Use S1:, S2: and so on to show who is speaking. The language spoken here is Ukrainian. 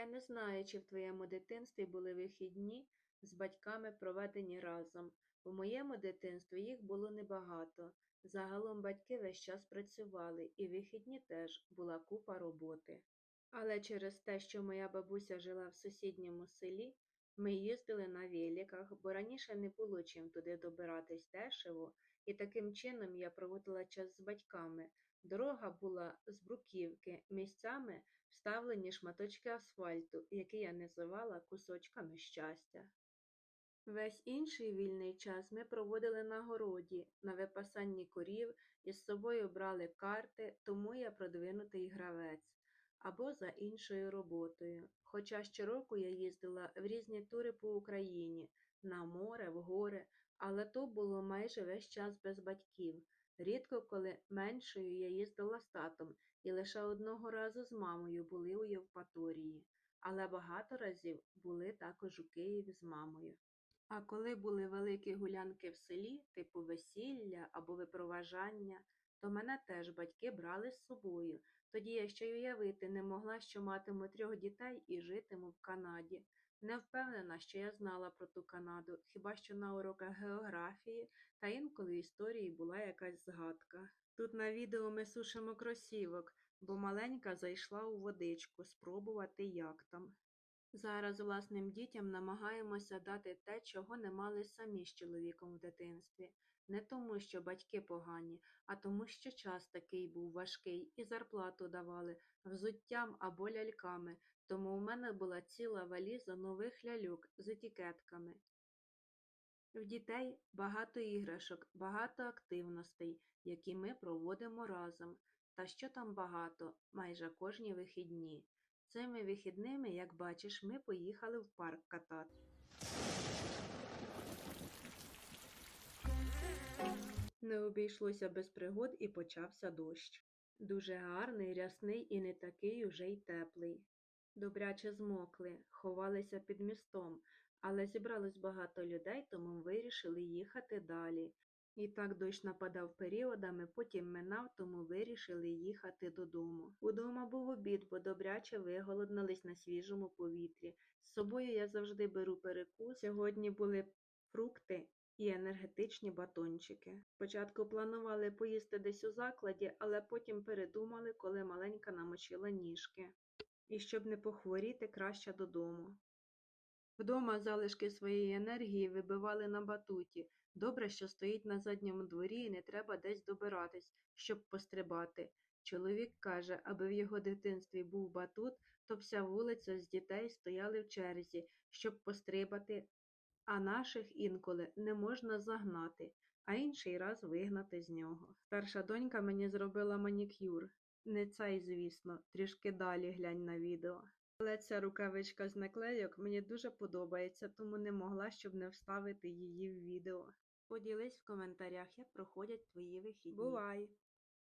S1: Я не знаю, чи в твоєму дитинстві були вихідні з батьками проведені разом. У моєму дитинстві їх було небагато. Загалом батьки весь час працювали, і вихідні теж була купа роботи. Але через те, що моя бабуся жила в сусідньому селі, ми їздили на великах, бо раніше не було чим туди добиратись дешево, і таким чином я проводила час з батьками. Дорога була з бруківки, місцями вставлені шматочки асфальту, які я називала кусочками щастя. Весь інший вільний час ми проводили на городі, на випасанні корів, із собою брали карти, тому я продвинутий гравець, або за іншою роботою. Хоча щороку я їздила в різні тури по Україні, на море, в гори, але то було майже весь час без батьків. Рідко коли меншою я їздила з татом, і лише одного разу з мамою були у Євпаторії, але багато разів були також у Києві з мамою. А коли були великі гулянки в селі, типу весілля або випроважання, то мене теж батьки брали з собою. Тоді я ще й уявити не могла, що матиму трьох дітей і житиму в Канаді. Не впевнена, що я знала про ту Канаду, хіба що на уроках географії та інколи історії була якась згадка. Тут на відео ми сушимо кросівок, бо маленька зайшла у водичку спробувати, як там. Зараз власним дітям намагаємося дати те, чого не мали самі з чоловіком в дитинстві. Не тому, що батьки погані, а тому, що час такий був важкий і зарплату давали взуттям або ляльками, тому у мене була ціла валіза нових ляльок з етикетками. В дітей багато іграшок, багато активностей, які ми проводимо разом. Та що там багато, майже кожні вихідні. Цими вихідними, як бачиш, ми поїхали в парк катати. Не обійшлося без пригод і почався дощ. Дуже гарний, рясний і не такий уже й теплий. Добряче змокли, ховалися під містом, але зібралось багато людей, тому вирішили їхати далі. І так дощ нападав періодами, потім минав, тому вирішили їхати додому. Удома був обід, бо добряче виголоднались на свіжому повітрі. З собою я завжди беру перекус. Сьогодні були фрукти і енергетичні батончики. Спочатку планували поїсти десь у закладі, але потім передумали, коли маленька намочила ніжки. І щоб не похворіти, краще додому. Вдома залишки своєї енергії вибивали на батуті. Добре, що стоїть на задньому дворі і не треба десь добиратись, щоб пострибати. Чоловік каже, аби в його дитинстві був батут, то вся вулиця з дітей стояли в черзі, щоб пострибати, а наших інколи не можна загнати, а інший раз вигнати з нього. Старша донька мені зробила манікюр. Не цей, звісно, трішки далі глянь на відео. Але ця рукавичка з наклейок мені дуже подобається, тому не могла, щоб не вставити її в відео. Поділись в коментарях, як проходять твої вихідні. Бувай!